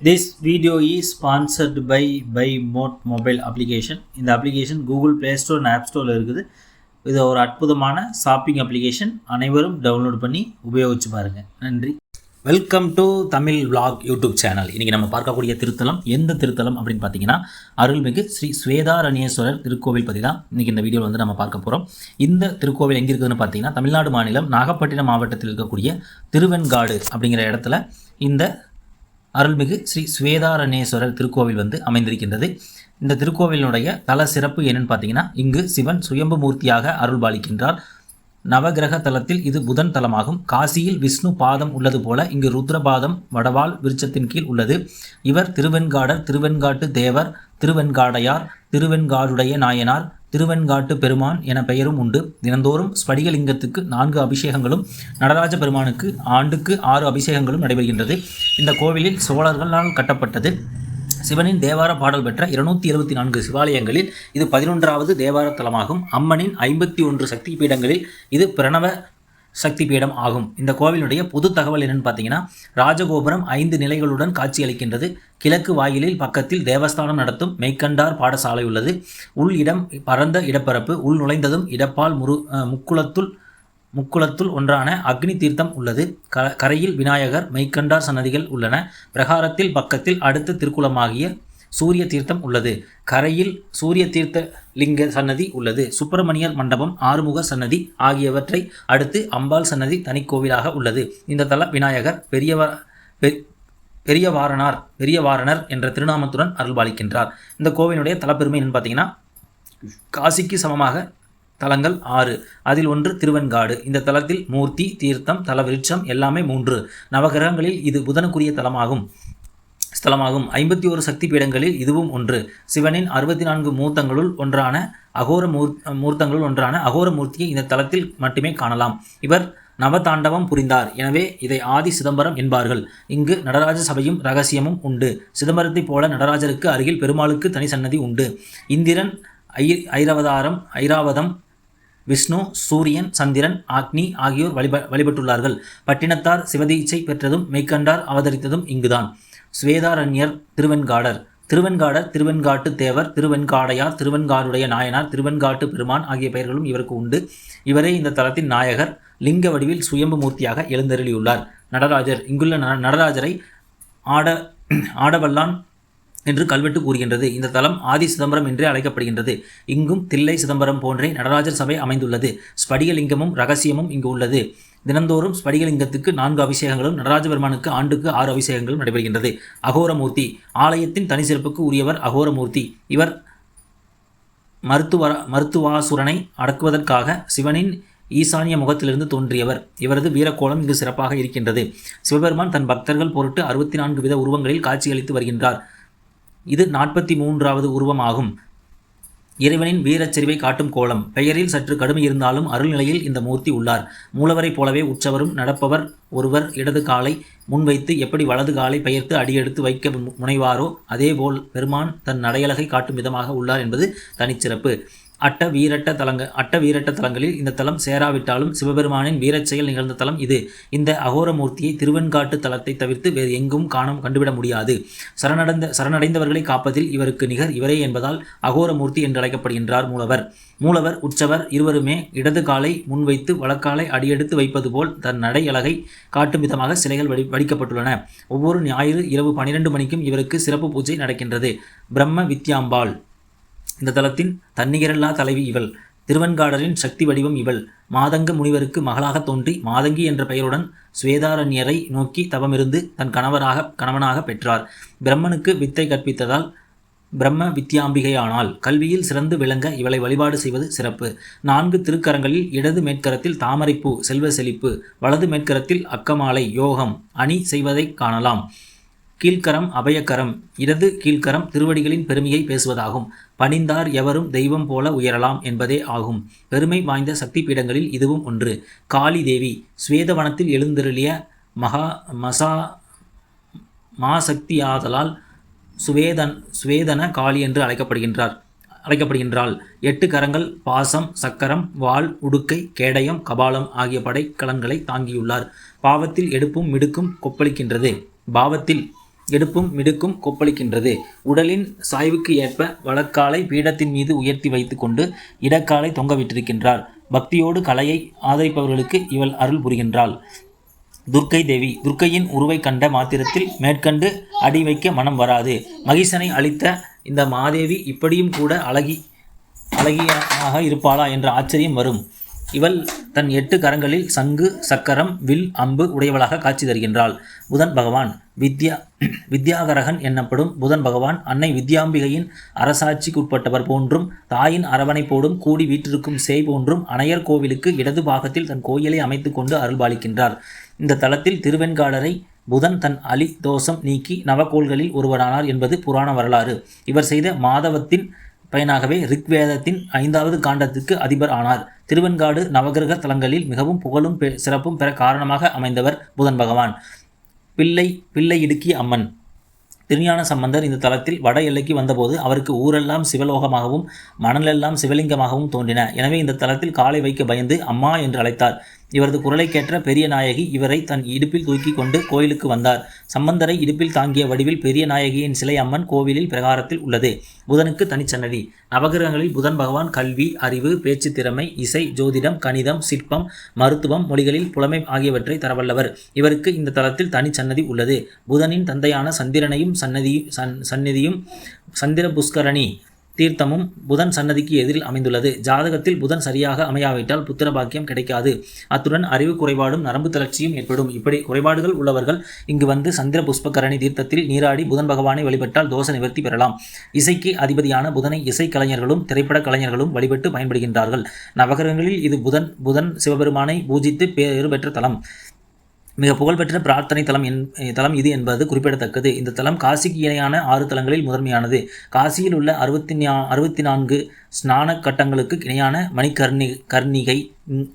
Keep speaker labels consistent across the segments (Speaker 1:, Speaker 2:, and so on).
Speaker 1: This video is sponsored by by Mote mobile application இந்த application Google play store and app ஸ்டோரில் இருக்குது. இது ஒரு அற்புதமான ஷாப்பிங் அப்ளிகேஷன் அனைவரும் டவுன்லோட் பண்ணி உபயோகிச்சு பாருங்கள் நன்றி. Welcome to Tamil vlog YouTube channel இன்றைக்கி நம்ம பார்க்கக்கூடிய திருத்தலம் எந்த திருத்தலம் அப்படின்னு பார்த்தீங்கன்னா அருள்மிகு ஸ்ரீ ஸ்வேதாரண்யேஸ்வரர் திருக்கோவில் பற்றி தான் இன்றைக்கி இந்த வீடியோவில் வந்து நம்ம பார்க்க போகிறோம் இந்த திருக்கோவில் எங்கே இருக்குதுன்னு பார்த்தீங்கன்னா தமிழ்நாடு மாநிலம் நாகப்பட்டினம் மாவட்டத்தில் இருக்கக்கூடிய திருவெண்காடு அப்படிங்கிற இடத்துல இந்த அருள்மிகு ஸ்ரீ சுவேதாரணேஸ்வரர் திருக்கோவில் வந்து அமைந்திருக்கின்றது. இந்த திருக்கோவிலினுடைய தல சிறப்பு என்னன்னு பார்த்தீங்கன்னா இங்கு சிவன் சுயம்பு மூர்த்தியாக அருள்பாலிக்கின்றார். நவகிரக தலத்தில் இது புதன் தலமாகும். காசியில் விஷ்ணு பாதம் உள்ளது போல இங்கு ருத்ரபாதம் வடவாள் விருட்சத்தின் கீழ் உள்ளது. இவர் திருவெண்காடர் திருவெண்காட்டு தேவர் திருவெண்காடையார் திருவெண்காடுடைய நாயனார் திருவெண்காட்டு பெருமான் என பெயரும் உண்டு. தினந்தோறும் ஸ்படிகலிங்கத்துக்கு நான்கு அபிஷேகங்களும் நடராஜ பெருமானுக்கு ஆண்டுக்கு ஆறு அபிஷேகங்களும் நடைபெறுகின்றது. இந்த கோவிலில் சோழர்களால் கட்டப்பட்டது. சிவனின் தேவார பாடல் பெற்ற இருநூத்தி இருபத்தி நான்கு சிவாலயங்களில் இது பதினொன்றாவது தேவார தலமாகும். அம்மனின் ஐம்பத்தி ஒன்று சக்தி பீடங்களில் இது பிரணவ சக்தி பீடம் ஆகும். இந்த கோவிலுடைய பொது தகவல் என்னன்னு பார்த்தீங்கன்னா ராஜகோபுரம் ஐந்து நிலைகளுடன் காட்சியளிக்கின்றது. கிழக்கு வாயிலில் பக்கத்தில் தேவஸ்தானம் நடத்தும் மெய்க்கண்டார் பாடசாலை உள்ளது. உள் இடம் பரந்த இடப்பரப்பு உள் நுழைந்ததும் இடப்பால் முரு முக்குளத்துள் முக்குளத்துள் ஒன்றான அக்னி தீர்த்தம் உள்ளது. க கரையில் விநாயகர் மெய்க்கண்டார் சன்னதிகள் உள்ளன. பிரகாரத்தில் பக்கத்தில் அடுத்த திருக்குளமாகிய சூரிய தீர்த்தம் உள்ளது. கரையில் சூரிய தீர்த்த லிங்க சன்னதி உள்ளது. சுப்பிரமணியர் மண்டபம் ஆறுமுக சன்னதி ஆகியவற்றை அடுத்து அம்பாள் சன்னதி தனிக்கோவிலாக உள்ளது. இந்த தல விநாயகர் பெரியவ பெ- பெரியவாரனார் பெரியவாரணர் என்ற திருநாமத்துடன் அருள்பாலிக்கின்றார். இந்த கோவிலுடைய தலப்பெருமை என்னன்னு பார்த்தீங்கன்னா காசிக்கு சமமாக தலங்கள் ஆறு. அதில் ஒன்று திருவெண்காடு. இந்த தலத்தில் மூர்த்தி தீர்த்தம் தலவிருட்சம் எல்லாமே மூன்று. நவகிரகங்களில் இது புதனுக்குரிய தலமாகும். ஸ்தலமாகும். ஐம்பத்தி ஒரு சக்தி பீடங்களில் இதுவும் ஒன்று. சிவனின் அறுபத்தி நான்கு மூர்த்தங்களுள் ஒன்றான அகோர மூர் மூர்த்தங்களுள் ஒன்றான அகோர மூர்த்தியை இந்த தலத்தில் மட்டுமே காணலாம். இவர் நவதாண்டவம் புரிந்தார். எனவே இதை ஆதி சிதம்பரம் என்பார்கள். இங்கு நடராஜ சபையும் ரகசியமும் உண்டு. சிதம்பரத்தைப் போல நடராஜருக்கு அருகில் பெருமாளுக்கு தனி சன்னதி உண்டு. இந்திரன் ஐ ஐரவதாரம் ஐராவதம் விஷ்ணு சூரியன் சந்திரன் அக்னி ஆகியோர் வழிப வழிபட்டுள்ளார்கள். பட்டினத்தார் சிவதீச்சை பெற்றதும் மெய்க்கண்டார் அவதரித்ததும் இங்குதான். ஸ்வேதாரண்யர் திருவெண்காடர். திருவெண்காடர் திருவெண்காட்டு தேவர் திருவெண்காடையார் திருவெண்காடுடைய நாயனார் திருவெண்காட்டு பெருமான் ஆகிய பெயர்களும் இவருக்கு உண்டு. இவரே இந்த தலத்தின் நாயகர். லிங்க வடிவில் சுயம்பு மூர்த்தியாக எழுந்தருளியுள்ளார். நடராஜர் இங்குள்ள நடராஜரை ஆட ஆடவல்லான் என்று கல்வெட்டு கூறுகின்றது. இந்த தலம் ஆதி சிதம்பரம் என்றே அழைக்கப்படுகின்றது. இங்கும் தில்லை சிதம்பரம் போன்றே நடராஜர் சபை அமைந்துள்ளது. ஸ்படிகலிங்கமும் ரகசியமும் இங்கு உள்ளது. தினந்தோறும் ஸ்படிகலிங்கத்துக்கு நான்கு அபிஷேகங்களும் நடராஜபெருமானுக்கு ஆண்டுக்கு ஆறு அபிஷேகங்களும் நடைபெறுகின்றது. அகோரமூர்த்தி ஆலயத்தின் தனி சிறப்புக்கு உரியவர் அகோரமூர்த்தி. இவர் மருத்துவ மருத்துவாசுரனை அடக்குவதற்காக சிவனின் ஈசானிய முகத்திலிருந்து தோன்றியவர். இவரது வீரக்கோலம் இங்கு சிறப்பாக இருக்கின்றது. சிவபெருமான் தன் பக்தர்கள் பொருட்டு அறுபத்தி நான்கு வித உருவங்களில் காட்சியளித்து வருகின்றார். இது நாற்பத்தி மூன்றாவது உருவமாகும். இறைவனின் வீரச்சரிவை காட்டும் கோலம். பெயரில் சற்று கடுமை இருந்தாலும் அருள்நிலையில் இந்த மூர்த்தி உள்ளார். மூலவரைப் போலவே உற்சவரும் நடப்பவர் ஒருவர் இடது காலை முன்வைத்து எப்படி வலது காலை பெயர்த்து அடியெடுத்து வைக்க முனைவாரோ அதேபோல் பெருமான் தன் நடையழகை காட்டும் விதமாக உள்ளார் என்பது தனிச்சிறப்பு. அட்ட வீரட்ட தலங்க அட்ட வீரட்ட தலங்களில் இந்த தலம் சேராவிட்டாலும் சிவபெருமானின் வீரச் செயல் நிகழ்ந்த தலம் இது. இந்த அகோரமூர்த்தியை திருவெண்காட்டு தலத்தை தவிர்த்து வேறு எங்கும் காணும் கண்டுவிட முடியாது. சரணடைந்த சரணடைந்தவர்களை காப்பதில் இவருக்கு நிகர் இவரே என்பதால் அகோரமூர்த்தி என்று அழைக்கப்படுகின்றார் மூலவர். மூலவர் உற்சவர் இருவருமே இடது காலை முன்வைத்து வழக்காலை அடியெடுத்து வைப்பது போல் தன் நடை அழகை காட்டும் விதமாக சிலைகள் வடி வடிக்கப்பட்டுள்ளன. ஒவ்வொரு ஞாயிறு இரவு பனிரெண்டு மணிக்கும் இவருக்கு சிறப்பு பூஜை நடக்கின்றது. பிரம்ம வித்யாம்பாள். இந்த தலத்தின் தன்னிகரல்லா தலைவி இவள் திருவெண்காடரின் சக்தி வடிவம் இவள் மாதங்க முனிவருக்கு மகளாக தோன்றி மாதங்கி என்ற பெயருடன் ஸ்வேதாரண்யரை நோக்கி தவமிருந்து தன் கணவராக கணவனாக பெற்றார். பிரம்மனுக்கு வித்தை கற்பித்ததால் பிரம்ம வித்யாம்பிகையானால் கல்வியில் சிறந்து விளங்க இவளை வழிபாடு செய்வது சிறப்பு. நான்கு திருக்கரங்களில் இடது மேற்கரத்தில் தாமரைப்பூ செல்வ செழிப்பு வலது மேற்கரத்தில் அக்கமாலை யோகம் அணி செய்வதைக் காணலாம். கீழ்கரம் அபயக்கரம். இடது கீழ்கரம் திருவடிகளின் பெருமையை பேசுவதாகும். பணிந்தார் எவரும் தெய்வம் போல உயரலாம் என்பதே ஆகும். பெருமை வாய்ந்த சக்தி பீடங்களில் இதுவும் ஒன்று. காளி தேவி ஸ்வேதவனத்தில் எழுந்தருளிய மகா மசா மாசக்தியாதலால் சுவேதன் சுவேதன காளி என்று அழைக்கப்படுகின்றார் அழைக்கப்படுகின்றாள். எட்டு கரங்கள் பாசம் சக்கரம் வாள் உடுக்கை கேடயம் கபாலம் ஆகிய படைக்கலன்களை தாங்கியுள்ளார். பாவத்தில் எடுப்பும் மிடுக்கும் கொப்பளிக்கின்றது. பாவத்தில் எடுப்பும் மிடுக்கும் கொப்பளிக்கின்றது. உடலின் சாய்வுக்கு ஏற்ப வழக்காலை பீடத்தின் மீது உயர்த்தி வைத்துக்கொண்டு இடக்காலை தொங்கவிட்டிருக்கின்றார் பக்தியோடு கலையை ஆதரிப்பவர்களுக்கு இவள் அருள் புரிகின்றாள். துர்க்கை தேவி துர்க்கையின் உருவை கண்ட மாத்திரத்தில் மேற்கண்டு அடி வைக்க மனம் வராது. மகிஷனை அளித்த இந்த மாதேவி இப்படியும் கூட அழகி அழகியாக இருப்பாளா என்ற ஆச்சரியம் வரும். இவள் தன் எட்டு கரங்களில் சங்கு சக்கரம் வில் அம்பு உடையவளாக காட்சி தருகின்றாள். புதன் பகவான் வித்யா வித்யாகரகன் என்னப்படும் புதன் பகவான் அன்னை வித்யாம்பிகையின் அரசாட்சிக்குட்பட்டவர் போன்றும் தாயின் அரவணைப்போடும் கூடி வீற்றிருக்கும் சேய் போன்றும் அணையர் கோவிலுக்கு இடது பாகத்தில் தன் கோயிலை அமைத்து கொண்டு அருள்பாலிக்கின்றார். இந்த தளத்தில் திருவெண்காடரை புதன் தன் அலி தோஷம் நீக்கி நவகோள்களில் ஒருவரானார் என்பது புராண வரலாறு. இவர் செய்த மாதவத்தின் பயனாகவே ரிக்வேதத்தின் ஐந்தாவது காண்டத்துக்கு அதிபர் ஆனார். திருவெண்காடு நவகிரக தலங்களில் மிகவும் புகழும் பெ- சிறப்பும் பெற காரணமாக அமைந்தவர் புதன் பகவான். பிள்ளை பிள்ளை இடுக்கி அம்மன். திருஞான சம்பந்தர் இந்த தலத்தில் வட எல்லைக்கு வந்தபோது அவருக்கு ஊரெல்லாம் சிவலோகமாகவும் மணலெல்லாம் சிவலிங்கமாகவும் தோன்றின. எனவே இந்த தலத்தில் காலை வைக்க பயந்து அம்மா என்று அழைத்தார். இவரது குரலை கேட்ட பெரிய நாயகி இவரை தன் இடுப்பில் தூக்கி கொண்டு கோயிலுக்கு வந்தார். சம்பந்தரை இடுப்பில் தாங்கிய வடிவில் பெரிய நாயகியின் சிலை அம்மன் கோவிலில் பிரகாரத்தில் உள்ளது. புதனுக்கு தனிச்சன்னதி. நவகிரகங்களில் புதன் பகவான் கல்வி அறிவு பேச்சு திறமை இசை ஜோதிடம் கணிதம் சிற்பம் மருத்துவம் மொழிகளில் புலமை ஆகியவற்றை தரவல்லவர். இவருக்கு இந்த தளத்தில் தனிச்சன்னதி உள்ளது. புதனின் தந்தையான சந்திரனையும் சன்னதியும் சன் சந்நிதியும் சந்திர புஷ்கரணி தீர்த்தமும் புதன் சன்னதிக்கு எதிரில் அமைந்துள்ளது. ஜாதகத்தில் புதன் சரியாக அமையாவிட்டால் புத்திர பாக்கியம் கிடைக்காது. அத்துடன் அறிவு குறைபாடும் நரம்பு தளர்ச்சியும் ஏற்படும். இப்படி குறைபாடுகள் உள்ளவர்கள் இங்கு வந்து சந்திர புஷ்பகரணி தீர்த்தத்தில் நீராடி புதன் பகவானை வழிபட்டால் தோஷ நிவர்த்தி பெறலாம். இசைக்கு அதிபதியான புதனை இசை கலைஞர்களும் திரைப்பட கலைஞர்களும் வழிபட்டு பயன்படுகின்றார்கள். நவகரங்களில் இது புதன் புதன் சிவபெருமானை பூஜித்து பேறு பெற்ற தலம். மிக புகழ்பெற்ற பிரார்த்தனை தலம் என் தலம் இது என்பது குறிப்பிடத்தக்கது. இந்த தலம் காசிக்கு இணையான ஆறு தலங்களில் முதன்மையானது. காசியில் உள்ள அறுபத்தி நா அறுபத்தி நான்கு ஸ்நான கட்டங்களுக்கு இணையான மணிக்கர்ணி கர்ணிகை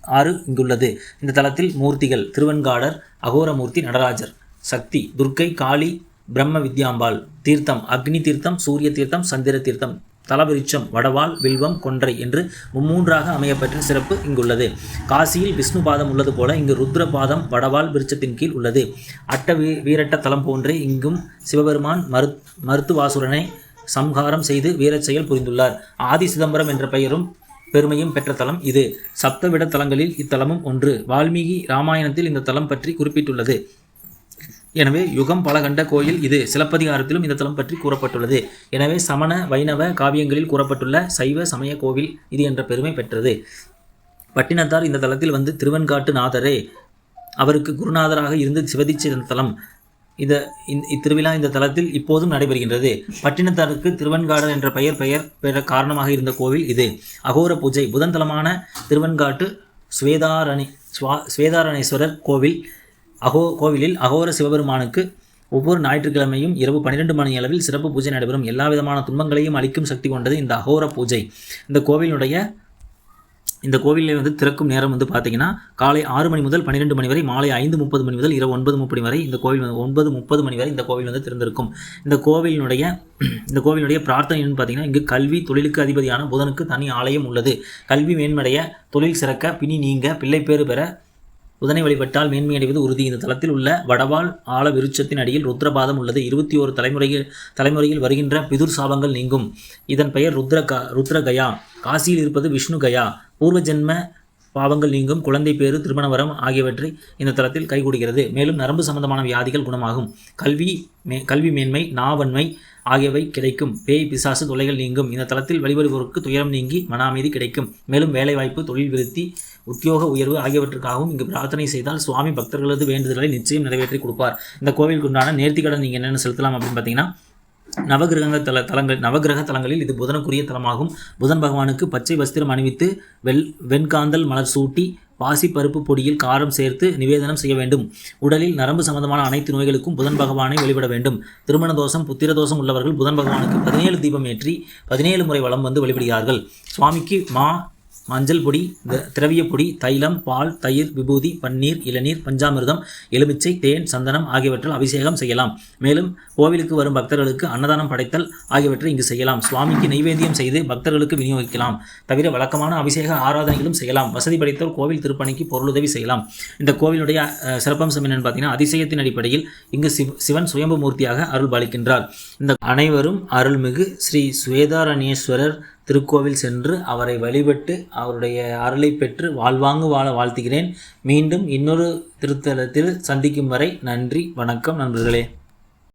Speaker 1: ஆறு இங்குள்ளது. இந்த தலத்தில் மூர்த்திகள் திருவெண்காடர் அகோரமூர்த்தி நடராஜர். சக்தி துர்க்கை காளி பிரம்ம வித்யாம்பாள். தீர்த்தம் அக்னி தீர்த்தம் சூரிய தீர்த்தம் சந்திர தீர்த்தம். தலவிருச்சம் வடவால் வில்வம் கொன்றை என்று மும்மூன்றாக அமையப்பெற்ற சிறப்பு இங்குள்ளது. காசியில் விஷ்ணு பாதம் உள்ளது போல இங்கு ருத்ர பாதம் வடவால் விருட்சத்தின் கீழ் உள்ளது. அட்ட வீ வீரட்ட தலம் போன்றே இங்கும் சிவபெருமான் மரு மருத்துவாசுரனை சம்ஹாரம் செய்து வீரச் செயல் புரிந்துள்ளார். ஆதி சிதம்பரம் என்ற பெயரும் பெருமையும் பெற்ற தலம் இது. சப்தவிட தலங்களில் இத்தலமும் ஒன்று. வால்மீகி ராமாயணத்தில் இந்த தலம் பற்றி குறிப்பிட்டுள்ளது. எனவே யுகம் பல கண்ட கோயில் இது. சிலப்பதிகாரத்திலும் இந்த தலம் பற்றி கூறப்பட்டுள்ளது. எனவே சமண வைணவ காவியங்களில் கூறப்பட்டுள்ள சைவ சமய கோவில் இது என்ற பெருமை பெற்றது. பட்டினத்தார் இந்த தலத்தில் வந்து திருவெண்காட்டு நாதரே அவருக்கு குருநாதராக இருந்து சிவதிச்ச இந்த தலம். இந்த இத்திருவிழா இந்த தலத்தில் இப்போதும் நடைபெறுகின்றது. பட்டினத்தாருக்கு திருவெண்காடர் என்ற பெயர் பெயர் பெற காரணமாக இருந்த கோவில் இது. அகோர பூஜை புதன் தலமான திருவெண்காட்டு ஸ்வேதாரணி ஸ்வா ஸ்வேதாரணேஸ்வரர் கோவில். அகோ கோவிலில் அகோர சிவபெருமானுக்கு ஒவ்வொரு ஞாயிற்றுக்கிழமையும் இரவு பன்னிரெண்டு மணி அளவில் சிறப்பு பூஜை நடைபெறும். எல்லா விதமான துன்பங்களையும் அளிக்கும் சக்தி கொண்டது இந்த அகோர பூஜை. இந்த கோவிலினுடைய இந்த கோவிலில் வந்து திறக்கும் நேரம் வந்து பார்த்தீங்கன்னா காலை ஆறு மணி முதல் பன்னிரெண்டு மணி வரை மாலை ஐந்து முப்பது மணி முதல் இரவு ஒன்பது முப்பது வரை இந்த கோவில் வந்து ஒன்பது முப்பது மணி வரை இந்த கோவில் வந்து திறந்திருக்கும். இந்த கோவிலினுடைய இந்த கோவிலுடைய பிரார்த்தனைன்னு பார்த்தீங்கன்னா இங்கு கல்வி தொழிலுக்கு அதிபதியான புதனுக்கு தனி ஆலயம் உள்ளது. கல்வி மேன்மடைய தொழில் சிறக்க பிணி நீங்க பிள்ளைப்பேறு பெற புதனை வழிபட்டால் மேன்மையடைவது உறுதி. இந்த தளத்தில் உள்ள வடவால் ஆழ விருட்சத்தின் அடியில் ருத்ரபாதம் உள்ளது. இருபத்தி ஓரு தலைமுறையில் தலைமுறையில் வருகின்ற பிதுர் சாபங்கள் நீங்கும். இதன் பெயர் ருத்ர க ருத்ரகயா. காசியில் இருப்பது விஷ்ணு கயா பூர்வ ஜென்ம பாவங்கள் நீங்கும் குழந்தை பேறு திருமண வரம் ஆகியவற்றை இந்த தளத்தில் கைகூடுகிறது. மேலும் நரம்பு சம்பந்தமான வியாதிகள் குணமாகும். கல்வி மே கல்வி மேன்மை நாவன்மை ஆகியவை கிடைக்கும். பேய் பிசாசு தொல்லைகள் நீங்கும். இந்த தளத்தில் வழிபடுவோருக்கு துயரம் நீங்கி மன அமைதி கிடைக்கும். மேலும் வேலைவாய்ப்பு தொழில் விருத்தி உத்தியோக உயர்வு ஆகியவற்றுக்காகவும் இங்கு பிரார்த்தனை செய்தால் சுவாமி பக்தர்களது வேண்டுதல்களை நிச்சயம் நிறைவேற்றி கொடுப்பார். இந்த கோவிலுக்கு உண்டான நேர்த்திக்கடன் நீங்கள் என்னென்ன செலுத்தலாம் அப்படின்னு பார்த்தீங்கன்னா நவகிரக தல தலங்கள் நவகிரக தலங்களில் இது புதனுக்குரிய தலமாகும். புதன் பகவானுக்கு பச்சை வஸ்திரம் அணிவித்து வெள் வெண்காந்தல் மலர் சூட்டி பாசி பருப்பு பொடியில் காரம் சேர்த்து நிவேதனம் செய்ய வேண்டும். உடலில் நரம்பு சம்பந்தமான அனைத்து நோய்களுக்கும் புதன் பகவானை வழிபட வேண்டும். திருமண தோஷம் புத்திர தோஷம் உள்ளவர்கள் புதன் பகவானுக்கு பதினேழு தீபம் ஏற்றி பதினேழு முறை வளம் வந்து வழிபடுகிறார்கள். சுவாமிக்கு மா மஞ்சள் பொடி திரவிய பொடி தைலம் பால் தயிர் விபூதி பன்னீர் இளநீர் பஞ்சாமிர்தம் எலுமிச்சை தேன் சந்தனம் ஆகியவற்றால் அபிஷேகம் செய்யலாம். மேலும் கோவிலுக்கு வரும் பக்தர்களுக்கு அன்னதானம் படைத்தல் ஆகியவற்றை இங்கு செய்யலாம். சுவாமிக்கு நைவேத்தியம் செய்து பக்தர்களுக்கு விநியோகிக்கலாம். தவிர வழக்கமான அபிஷேக ஆராதனைகளும் செய்யலாம். வசதி படைத்தோர் கோவில் திருப்பணிக்கு பொருளுதவி செய்யலாம். இந்த கோவிலுடைய சிறப்பம்சம் என்னென்னு பார்த்தீங்கன்னா அதிசயத்தின் அடிப்படையில் இங்கு சிவ சிவன் சுயம்பு மூர்த்தியாக அருள் பாலிக்கின்றார் இந்த அனைவரும் அருள்மிகு ஸ்ரீ சுவேதாரணேஸ்வரர் திருக்கோவில் சென்று அவரை வழிபட்டு அவருடைய அருளை பெற்று வாழ்வாங்கு வாழ வாழ்த்துகிறேன். மீண்டும் இன்னொரு திருத்தலத்தில் சந்திக்கும் வரை நன்றி வணக்கம் நண்பர்களே.